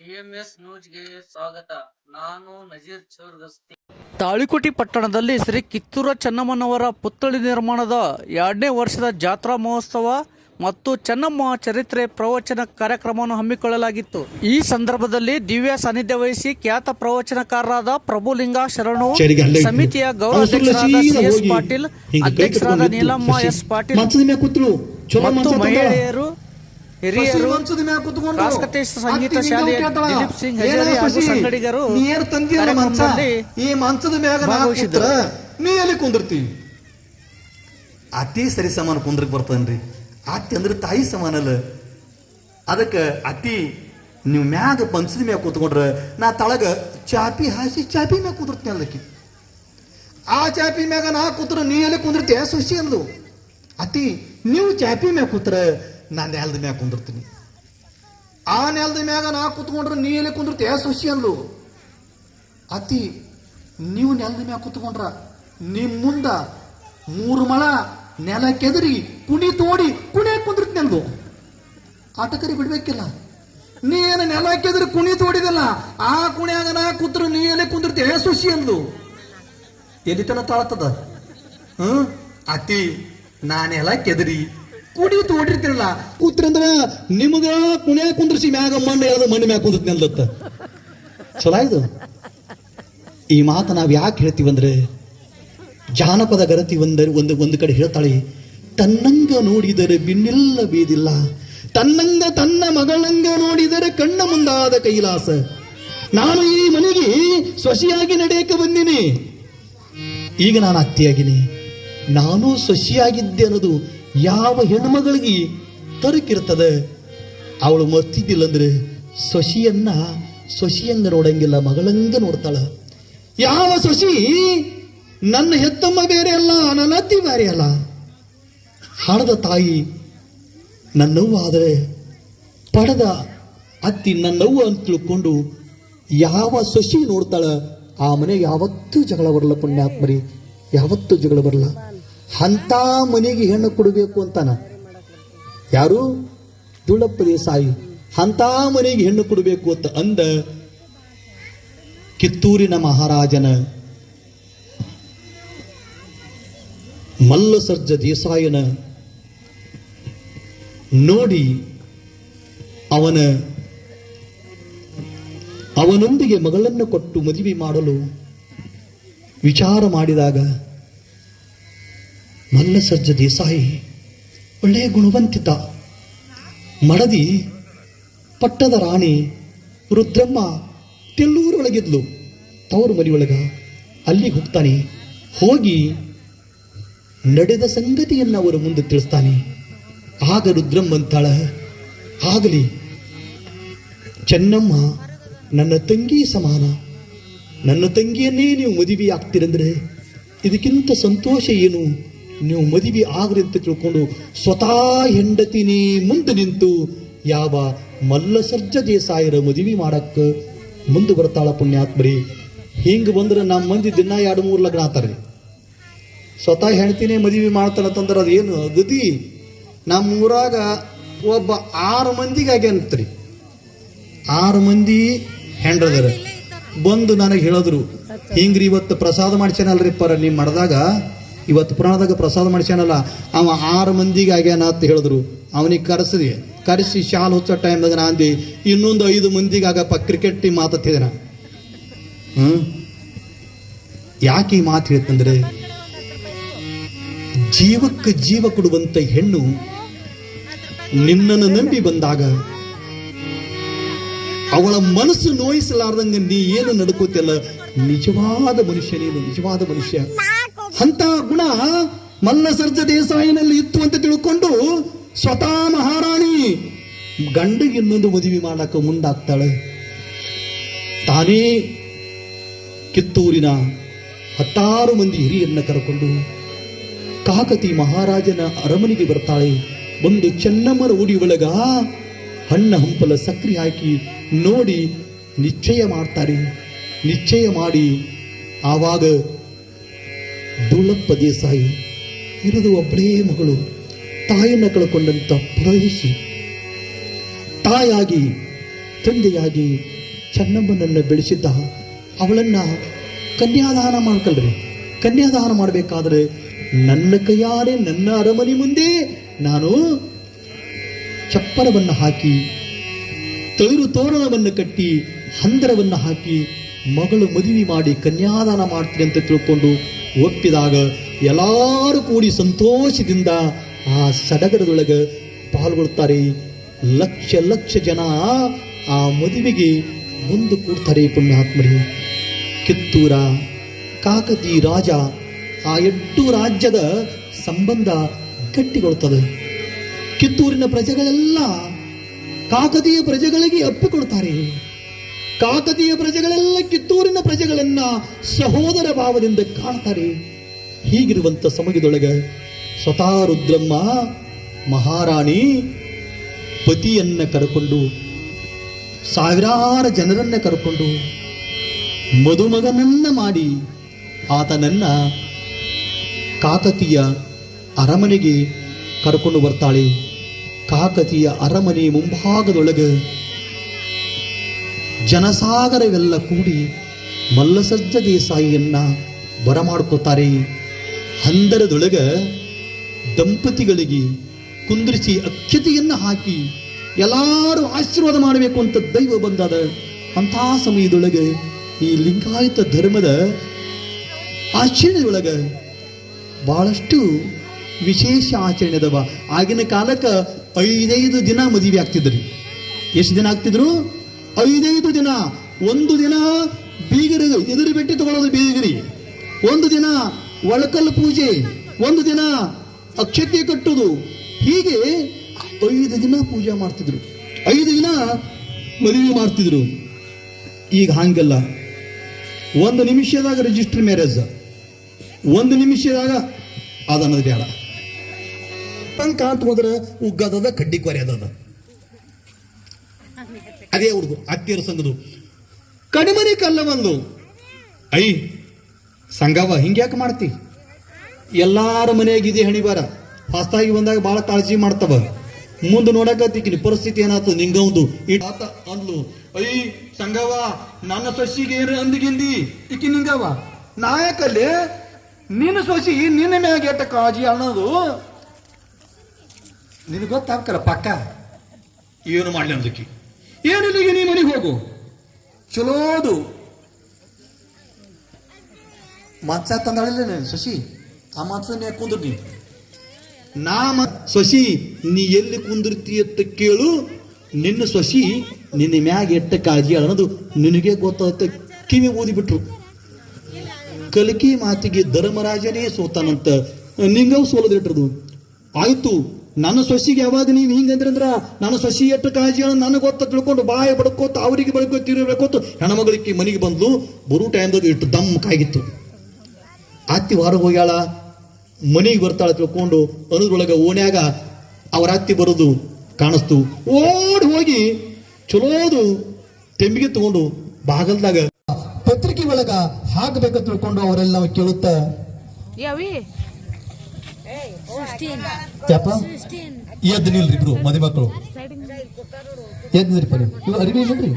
TMS ನ್ಯೂಸ್ಗೆ ಸ್ವಾಗತ. ನಾನು ನಜೀರ್ ಚೌರ್ಗಸ್ತಿ. ತಾಳಿಕೋಟಿ ಪಟ್ಟಣದಲ್ಲಿ ಶ್ರೀ ಕಿತ್ತೂರ ಚೆನ್ನಮ್ಮನವರ ಪುತ್ಥಳಿ ನಿರ್ಮಾಣದ ಎರಡನೇ ವರ್ಷದ ಜಾತ್ರಾ ಮಹೋತ್ಸವ ಮತ್ತು ಚೆನ್ನಮ್ಮ ಚರಿತ್ರೆ ಪ್ರವಚನ ಕಾರ್ಯಕ್ರಮವನ್ನು ಹಮ್ಮಿಕೊಳ್ಳಲಾಗಿತ್ತು. ಈ ಸಂದರ್ಭದಲ್ಲಿ ದಿವ್ಯ ಸಾನ್ನಿಧ್ಯ ವಹಿಸಿ ಖ್ಯಾತ ಪ್ರವಚನಕಾರರಾದ ಪ್ರಭುಲಿಂಗ ಶರಣು. ಸಮಿತಿಯ ಗೌರವ ಅವ್ರು ಸಿ ಎಸ್ ಪಾಟೀಲ್ ಅಧ್ಯಕ್ಷರಾದ ನೀಲಮ್ಮ ಎಸ್ ಪಾಟೀಲ್ ಮತ್ತು ಮಹಿಳೆಯರು ಹಿರಿಯರು ಸಂಗೀತ ಶಾಲೆಯ. ದಿಲೀಪ್ ಸಿಂಗ್ ಹಾಗೂ ಸಂಗಡಿಗರು ಈ ಮಂಚದ ಮ್ಯಾಗ ನಾ ಭಾಗವಹಿಸಿದ್ರು. ನೀ ಎಲ್ಲಿ ಕುಂದಿರ್ತಿ? ಅತಿ ಸರಿ ಸಮಾನ ಕುಂದ್ರಕ್ ಬರ್ತದನ್ರಿ ಅತಿ ಅಂದ್ರೆ ತಾಯಿ ಸಮಾನ ಅಲ್ಲ. ಅದಕ್ಕೆ ಅತಿ ನೀವು ಮ್ಯಾಗ ಪಂಚದ ಮ್ಯಾಗ ಕೂತ್ಕೊಂಡ್ರ ನಾ ತಳಗ ಚಾಪಿ ಹಾಸಿ ಚಾಪಿ ಮ್ಯಾಗ ಕುಂದಿರ್ತೀನಿ ಅದಕ್ಕೆ ಆ ಚಾಪಿ ಮ್ಯಾಗ ನಾ ಕೂತ್ರ ನೀ ಎಲ್ಲಿ ಕುಂದಿರ್ತೀಯ ಸುಶಿ ಅಂದ್ಲು. ಅತಿ ನೀವು ಚಾಪಿ ಮ್ಯಾಗ ಕೂತ್ರ ನಾ ನೆಲದ ಮ್ಯಾಗ ಕುಂದಿರ್ತೀನಿ. ಆ ನೆಲದ ಮ್ಯಾಗ ನಾ ಕುತ್ಕೊಂಡ್ರೆ ನೀ ಎಲ್ಲಿ ಕುಂದಿರ್ತೀಯ ಸುಶಿ ಅಂದ್ಲು. ಅತಿ, ನೀವು ನೆಲದ ಮ್ಯಾಗ ಕೂತ್ಕೊಂಡ್ರ ನಿಮ್ಮ ಮುಂದ ಮೂರು ಮಳ ನೆಲ ಕೆದರಿ ಕುಣಿ ತೋಡಿ ಕುಣಿ ಕುಂದಿರ್ತೀನಿ ಅಂದ್ಲು ಆಟಕರಿ ಬಿಡ್ಬೇಕಿಲ್ಲ. ನೀ ಏನು ನೆಲ ಕೆದರಿ ಕುಣಿ ತೋಡಿದಲ್ಲ, ಆ ಕುಣಿಯಾಗ ನಾ ಕೂತ್ರ ನೀ ಎಲ್ಲಿ ಕುಂದಿರ್ತೀಯ ಅಂದ್ಲು. ಎಲ್ಲಿ ತನ ತಾಳ್ತದ ಹ್ಮ್? ಅತಿ ನಾನೆಲ್ಲ ಕೆದರಿ ಕುಡಿ ಓಡಿರ್ತಿರಲ್ಲ ಕೂತ್ರಂದ್ರ ನಿಮಗ ಕುಣೆ ಕುಂದ್ರಿಸಿ ಮ್ಯಾಗ ಮಣ್ಣು ಯಾವ್ದು ಮಣ್ಣು ಮ್ಯಾಗ ಕುಂದ್ರ ನೆಲ್ದತ್ತ. ಚಲೋ ಇದು ಈ ಮಾತು ನಾವು ಯಾಕೆ ಹೇಳ್ತೀವಂದ್ರೆ, ಜಾನಪದ ಗರತಿ ಒಂದರೆ ಒಂದು ಒಂದು ಕಡೆ ಹೇಳ್ತಾಳೆ, ತನ್ನಂಗ ನೋಡಿದರೆ ಬಿನ್ನೆಲ್ಲ ಬೀದಿಲ್ಲ, ತನ್ನಂಗ ತನ್ನ ಮಗಳಂಗ ನೋಡಿದರೆ ಕಣ್ಣ ಮುಂದಾದ ಕೈಲಾಸ. ನಾನು ಈ ಮನೆಗೆ ಸೊಸಿಯಾಗಿ ನಡೆಯಕ್ಕೆ ಬಂದಿನಿ. ಈಗ ನಾನು ಅತ್ತೆಯಾಗಿನಿ. ನಾನು ಸೊಸಿಯಾಗಿದ್ದೆ ಅನ್ನೋದು ಯಾವ ಹೆಣ್ಮಗಳಿಗೆ ತರಕಿರ್ತದೆ? ಅವಳು ಮರ್ತಿದ್ದಿಲ್ಲ ಅಂದ್ರೆ ಸೊಸಿಯನ್ನ, ಸೊಸಿಯಂಗ ನೋಡಂಗಿಲ್ಲ, ಮಗಳಂಗ ನೋಡ್ತಾಳ. ಯಾವ ಸೊಸಿ? ನನ್ನ ಹೆತ್ತಮ್ಮ ಬೇರೆ ಅಲ್ಲ, ನನ್ನ ಅತ್ತಿ ಬೇರೆ ಅಲ್ಲ. ಹಣದ ತಾಯಿ ನನ್ನವ್ವ ಆದರೆ ಪಡೆದ ಅತ್ತಿ ನನ್ನವ್ವ ಅಂತ ತಿಳ್ಕೊಂಡು ಯಾವ ಸೊಸಿ ನೋಡ್ತಾಳ? ಆ ಮನೆಗೆ ಯಾವತ್ತೂ ಜಗಳ ಬರಲ್ಲ ಪುಣ್ಯಾತ್ಮರಿ, ಯಾವತ್ತೂ ಜಗಳ ಬರಲ್ಲ. ಅಂತ ಮನೆಗೆ ಹೆಣ್ಣು ಕೊಡಬೇಕು ಅಂತಾನ. ಯಾರು? ದುಳಪ್ಪ ದೇಸಾಯಿ ಅಂತ ಮನೆಗೆ ಹೆಣ್ಣು ಕೊಡಬೇಕು ಅಂತ ಅಂದ ಕಿತ್ತೂರಿನ ಮಹಾರಾಜನ ಮಲ್ಲಸರ್ಜ ದೇಸಾಯನ ನೋಡಿ ಅವನ ಅವನೊಂದಿಗೆ ಮಗಳನ್ನು ಕೊಟ್ಟು ಮದುವೆ ಮಾಡಲು ವಿಚಾರ ಮಾಡಿದಾಗ ಮಲ್ಲಸರ್ಜ ದೇಸಾಯಿ ಒಳ್ಳೆಯ ಗುಣವಂತಿತ. ಮಡದಿ ಪಟ್ಟದ ರಾಣಿ ರುದ್ರಮ್ಮ ತೆಲ್ಲೂರೊಳಗಿದ್ಲು. ತವರು ಮನೆಯೊಳಗ ಅಲ್ಲಿಗೆ ಹೋಗ್ತಾನೆ. ಹೋಗಿ ನಡೆದ ಸಂಗತಿಯನ್ನು ಅವರ ಮುಂದೆ ತಿಳಿಸ್ತಾನೆ. ಆಗ ರುದ್ರಮ್ಮ ಅಂತಾಳ, ಆಗಲಿ, ಚೆನ್ನಮ್ಮ, ನನ್ನ ತಂಗಿ ಸಮಾನ. ನನ್ನ ತಂಗಿಯನ್ನೇ ನೀವು ಮದುವೆ ಆಗ್ತೀರಂದ್ರೆ ಇದಕ್ಕಿಂತ ಸಂತೋಷ ಏನು? ನೀವು ಮದುವೆ ಆಗ್ರಿ ಅಂತ ತಿಳ್ಕೊಂಡು ಸ್ವತಃ ಹೆಂಡತಿನೇ ಮುಂದೆ ನಿಂತು ಯಾವ ಮಲ್ಲ ಸರ್ಜ ದೇಸಾಯರ ಮದುವೆ ಮಾಡಕ್ಕ ಮುಂದೆ ಬರ್ತಾಳ ಪುಣ್ಯಾತ್ಮರಿ ಹಿಂಗೆ ಬಂದ್ರೆ ನಮ್ಮ ಮಂದಿ ದಿನ ಎರಡು ಮೂರು ಲಗ್ನ ಆತಾರೆ ಸ್ವತಃ ಹೆಂಡತಿನಿ ಮದುವೆ ಮಾಡ್ತಾನಂತಂದ್ರೆ ಅದೇನು ಗತಿ? ನಮ್ಮ ಊರಾಗ ಒಬ್ಬ ಆರು ಮಂದಿಗೆ ಆಗ್ಯಾನತ್ರಿ ಆರು ಮಂದಿ ಹೆಂಡ್ರದರ. ಬಂದು ನನಗೆ ಹೇಳಿದ್ರು, ಹಿಂಗ್ರಿ ಇವತ್ತು ಪ್ರಸಾದ ಮಾಡ್ಸ್ಯಾನಲ್ರಿ ಪರ ನೀವು ಮಾಡಿದಾಗ. ಇವತ್ತು ಪುರಾಣದಾಗ ಪ್ರಸಾದ ಮಾಡಿಸ್ಯಾನಲ್ಲ, ಅವ ಆರು ಮಂದಿಗೆ ಆಗ್ಯಾನ ಅಂತ ಹೇಳಿದ್ರು. ಅವನಿಗೆ ಕರೆಸಿದೆ, ಕರೆಸಿ ಶಾಲು ಹುಚ್ಚೋ ಟೈಮ್ದಾಗ ನಾ ಅಂದಿ, ಇನ್ನೊಂದು ಐದು ಮಂದಿಗೆ ಆಗಪ್ಪ ಕ್ರಿಕೆಟ್ ಟೀಮ್ ಮಾತಾಡ್ತಿದ್ದೇನ ಹ್ಮ್? ಯಾಕೆ ಈ ಮಾತು ಹೇಳ್ತಂದ್ರೆ, ಜೀವಕ್ಕೆ ಜೀವ ಕೊಡುವಂತ ಹೆಣ್ಣು ನಿನ್ನನ್ನು ನಂಬಿ ಬಂದಾಗ, ಅವಳ ಮನಸ್ಸು ನೋಯಿಸಲಾರ್ದಂಗೆ ನೀ ಏನು ನಡ್ಕೋತಿಲ್ಲ ನಿಜವಾದ ಮನುಷ್ಯ ನೀನು ನಿಜವಾದ ಮನುಷ್ಯ. ಅಂತ ಗುಣ ಮಲ್ಲಸರ್ಜ ದೇಸಾಯಿನಲ್ಲಿ ಇತ್ತು ಅಂತ ತಿಳ್ಕೊಂಡು ಸ್ವತಃ ಮಹಾರಾಣಿ ಗಂಡಿಗೆ ಇನ್ನೊಂದು ಮದುವೆ ಮಾಡಕ್ಕೆ ಮುಂದಾಗ್ತಾಳೆ. ತಾನೇ ಕಿತ್ತೂರಿನ ಹತ್ತಾರು ಮಂದಿ ಹಿರಿಯರನ್ನ ಕರೆಕೊಂಡು ಕಾಕತಿ ಮಹಾರಾಜನ ಅರಮನೆಗೆ ಬರ್ತಾಳೆ. ಒಂದು ಚೆನ್ನಮ್ಮರ ಉಡಿ ಒಳಗ ಹಣ್ಣ ಹಂಪಲ ಸಕ್ರಿ ಹಾಕಿ ನೋಡಿ ನಿಶ್ಚಯ ಮಾಡ್ತಾರೆ. ನಿಶ್ಚಯ ಮಾಡಿ ಆವಾಗ ದುಳಪ್ಪ ದೇಸಾಯಿ ಇರೋದು ಒಬ್ಬಳೇ ಮಗಳು, ತಾಯಿಯನ್ನು ಕಳ್ಕೊಂಡಂಥ ಪುರೋಹಿಸಿ ತಾಯಾಗಿ, ತಂದೆಯಾಗಿ ಚೆನ್ನಮ್ಮನನ್ನು ಬೆಳೆಸಿದ್ದ ಅವಳನ್ನ ಕನ್ಯಾದಾನ ಮಾಡ್ಕಲ್ರಿ ಕನ್ಯಾದಾನ ಮಾಡಬೇಕಾದ್ರೆ ನನ್ನ ಕೈಯಾರೆ, ನನ್ನ ಅರಮನೆ ಮುಂದೆ ನಾನು ಚಪ್ಪರವನ್ನು ಹಾಕಿ, ತೈರು ತೋರಣವನ್ನು ಕಟ್ಟಿ, ಹಂದರವನ್ನು ಹಾಕಿ ಮಗಳು ಮದುವೆ ಮಾಡಿ ಕನ್ಯಾದಾನ ಮಾಡ್ತೀನಿ ಅಂತ ತಿಳ್ಕೊಂಡು ಒಪ್ಪಿದಾಗ ಎಲ್ಲರೂ ಕೂಡಿ ಸಂತೋಷದಿಂದ ಆ ಸಡಗರದೊಳಗೆ ಪಾಲ್ಗೊಳ್ತಾರೆ ಲಕ್ಷ ಲಕ್ಷ ಜನ ಆ ಮದುವೆಗೆ ಮುಂದೆ ಕೂಡ್ತಾರೆ ಪುಣ್ಯಾತ್ಮರಿ. ಕಿತ್ತೂರ, ಕಾಕತಿ ರಾಜ ಆ ಎಟ್ಟು ರಾಜ್ಯದ ಸಂಬಂಧ ಗಟ್ಟಿಗೊಳ್ತದೆ. ಕಿತ್ತೂರಿನ ಪ್ರಜೆಗಳೆಲ್ಲ ಕಾಕತೀಯ ಪ್ರಜೆಗಳಿಗೆ ಅಪ್ಪಿಕೊಳ್ತಾರೆ. ಕಾಕತೀಯ ಪ್ರಜೆಗಳೆಲ್ಲ ಕಿತ್ತೂರಿನ ಪ್ರಜೆಗಳನ್ನ ಸಹೋದರ ಭಾವದಿಂದ ಕಾಣ್ತಾರೆ. ಹೀಗಿರುವಂತ ಸಮಯದೊಳಗೆ ಸ್ವತಃ ರುದ್ರಮ್ಮ ಮಹಾರಾಣಿ ಪತಿಯನ್ನ ಕರ್ಕೊಂಡು, ಸಾವಿರಾರು ಜನರನ್ನ ಕರ್ಕೊಂಡು ಮದುಮಗನನ್ನ ಮಾಡಿ ಆತನನ್ನ ಕಾಕತೀಯ ಅರಮನೆಗೆ ಕರ್ಕೊಂಡು ಬರ್ತಾಳೆ. ಕಾಕತೀಯ ಅರಮನೆ ಮುಂಭಾಗದೊಳಗೆ ಜನಸಾಗರವೆಲ್ಲ ಕೂಡಿ ಮಲ್ಲಸಜ್ಜ ದೇಸಾಯಿಯನ್ನ ಬರಮಾಡ್ಕೋತಾರೆ. ಹಂದರದೊಳಗ ದಂಪತಿಗಳಿಗೆ ಕುಂದ್ರಿಸಿ ಅಕ್ಷತೆಯನ್ನು ಹಾಕಿ ಎಲ್ಲರೂ ಆಶೀರ್ವಾದ ಮಾಡಬೇಕು ಅಂತ ದೈವ ಬಂದದ. ಅಂತಹ ಸಮಯದೊಳಗೆ ಈ ಲಿಂಗಾಯತ ಧರ್ಮದ ಆಚರಣೆಯೊಳಗೆ ಬಹಳಷ್ಟು ವಿಶೇಷ ಆಚರಣೆ ಅದಾವ. ಆಗಿನ ಕಾಲಕ್ಕೆ ಐದೈದು ದಿನ ಮದುವೆ ಆಗ್ತಿದ್ರಿ. ಎಷ್ಟು ದಿನ ಆಗ್ತಿದ್ರು? ಐದೈದು ದಿನ, ಒಂದು ದಿನ ಬೀಗರಿ, ಎದುರು ಬೆಟ್ಟಿ ತಗೊಳ್ಳೋದು ಬೀಗರಿ. ಒಂದು ದಿನ ಒಳಕಲ್ ಪೂಜೆ, ಒಂದು ದಿನ ಅಕ್ಷತೆ ಕಟ್ಟುದು ಹೀಗೆ ಐದು ದಿನ ಪೂಜೆ ಮಾಡ್ತಿದ್ರು. ಐದು ದಿನ ಮದುವೆ ಮಾಡ್ತಿದ್ರು. ಈಗ ಹಂಗಲ್ಲ. ಒಂದು ನಿಮಿಷದಾಗ ರಿಜಿಸ್ಟರ್ ಮ್ಯಾರೇಜ್ ಒಂದು ನಿಮಿಷದಾಗ ಅದನ್ನೋದು ಬೇಡ. ಕಾಂತ ಹೋದ್ರೆ ಉಗ್ಗದದ ಕಡ್ಡಿ ಕೊರೆಯದದ ಅದೇ ಅವ್ರದ್ದು ಅತ್ತಿಯರ ಸಂಘದು ಕಡಿಮನೆ ಕಲ್ಲ ಒಂದು ಐ ಸಂಗವ ಹಿಂಗ್ಯಾಕೆ ಮಾಡ್ತಿ? ಎಲ್ಲಾರ ಮನೆಯಾಗಿದೆ ಹಣಿಬಾರ ಹೊಸ್ತಾಗಿ ಬಂದಾಗ ಬಹಳ ಕಾಳಜಿ ಮಾಡ್ತವ. ಮುಂದೆ ನೋಡಕತ್ತಿಕ್ಕಿನಿ, ಪರಿಸ್ಥಿತಿ ಏನಾಯ್ತು ನಿಂಗೊಂದು ಆತ ಅಂದ್ಲು. ಅಯ್ಯ ಸಂಗವ ನನ್ನ ಸೊಸಿಗೆ ಏನು ಅಂದಿಗಿಂದಿ ಇಕ್ಕಿ ನಿಂಗವ. ನಾಯಕಲ್ಲಿ, ನಿನ್ನ ಸೊಸಿ ನಿನ್ನ ಮ್ಯಾಗ ಎಟ್ಟ ಕಾಳಜಿ ಅನ್ನೋದು? ನಿನಗೆ ಗೊತ್ತಾಗ್ತಾರ ಪಕ್ಕ? ಏನು ಮಾಡ್ಲಿ ಅಂದಕ್ಕೆ ಏನಿಲ್ಲ ಈಗ ನೀ ಮನೆಗೆ ಹೋಗು? ಚಲೋದು. ಮಾತ್ಸ ತಂದಾಳಿಲ್ಲ ಶಶಿ? ಆ ಮಂಚದ ಕುಂದ್ರಿ ನಾಮ ನೀ ನಾ ಎಲ್ಲಿ ಕುಂದಿರ್ತಿ ಅಂತ ಕೇಳು. ನಿನ್ನ ಶಶಿ ನಿನ್ನ ಮ್ಯಾಗ ಎಟ್ಟ ಕಾಳಜಿ ಅನ್ನೋದು ನಿನಗೆ ಗೊತ್ತಾಗುತ್ತೆ. ಕಿವಿ ಓದಿಬಿಟ್ರು ಕಲಿಕೆ ಮಾತಿಗೆ ಧರ್ಮರಾಜನೇ ಸೋತಾನಂತ ನಿಂಗವ್ ಸೋಲದಿಟ್ರದು ಆಯ್ತು. ನನ್ನ ಸೊಸಿಗೆ ಯಾವಾಗ ನೀವು ಹಿಂಗಂದ್ರಂದ್ರ ನನ್ನ ಸೊಸಿ ಎಷ್ಟು ಕಾಳಜಿ ನನಗೆ ಗೊತ್ತ, ತಿಳ್ಕೊಂಡು ಬಾಯಿ ಬಡ್ಕೋತ ಅವರಿಗೆ ಬಡ್ಕೋ ತಿರುಗಬೇಕೋತ ಹೆಣ್ಮಗಳಿಗೆ ಮನೆಗೆ ಬಂದ್ಲು, ಬರು ಟೈಮ್ದಾಗ ಇಟ್ಟು ದಮ್ ಕಾಗಿತ್ತು ಅತ್ತಿ ಹೊರಗೆ ಹೋಗ್ಯಾಳ, ಮನೆಗೆ ಬರ್ತಾಳ ತಿಳ್ಕೊಂಡು ಅನ್ನೋದ್ರೊಳಗ ಓಣ್ಯಾಗ ಅವ್ರ ಅತ್ತಿ ಬರೋದು ಕಾಣಿಸ್ತು. ಓಡಿ ಹೋಗಿ ಚಲೋದು ತೆಂಬಿಗೆ ತಗೊಂಡು ಬಾಗಲ್ದಾಗ ಪತ್ರಿಕೆ ಒಳಗ ಹಾಕಬೇಕು ತಿಳ್ಕೊಂಡು ಅವರೆಲ್ಲ ಕೇಳುತ್ತ. ಯಾಪ ಎದ್ದು ನಿಲ್ರಿ ಇಬ್ರು ಮದಿ ಮಕ್ಕಳು ಎದ್ದು ನಿಲ್ರಿ ಇವು ಅರಿವಿ ಇಲ್ರಿ